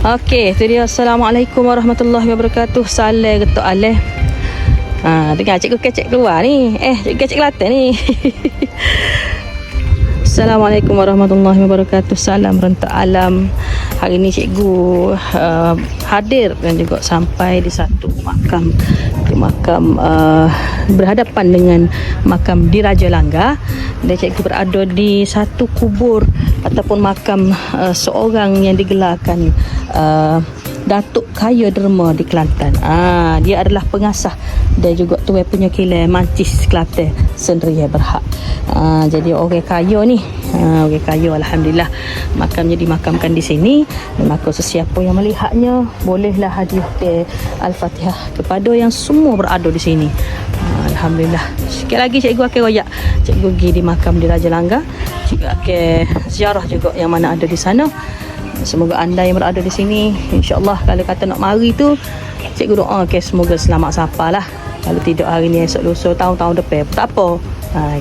Okey, itu dia. Assalamualaikum warahmatullahi wabarakatuh. Salam getuk aleh. Ha, tengah cikgu kecek keluar ni. Eh, cikgu kecek Kelantan ni. Assalamualaikum warahmatullahi wabarakatuh. Salam rentak alam. Hari ini cikgu uh, hadir dan juga sampai di satu makam di makam uh, berhadapan dengan makam di Raja Langgar dan cikgu berada di satu kubur ataupun makam uh, seorang yang digelarkan uh, Datuk Kaya Derma di Kelantan. Ah, dia adalah pengasah dan juga tuai punya kilai Mancis Kelantan Sendirian Berhak. Ah, jadi orang kaya ni, ah, orang kaya alhamdulillah makamnya dimakamkan di sini. Maka sesiapa yang melihatnya bolehlah hadiah ke Al-Fatihah kepada yang semua berada di sini. Ah, alhamdulillah. Sikit lagi cikgu akan royak. Cikgu pergi di makam di Raja Langgar. Cikgu akan ziarah juga yang mana ada di sana. Semoga anda yang berada di sini InsyaAllah kalau kata nak mari tu Cikgu doa okay, semoga selamat sampai lah Kalau tidak hari ni esok lusa tahun-tahun depan Tak apa ha,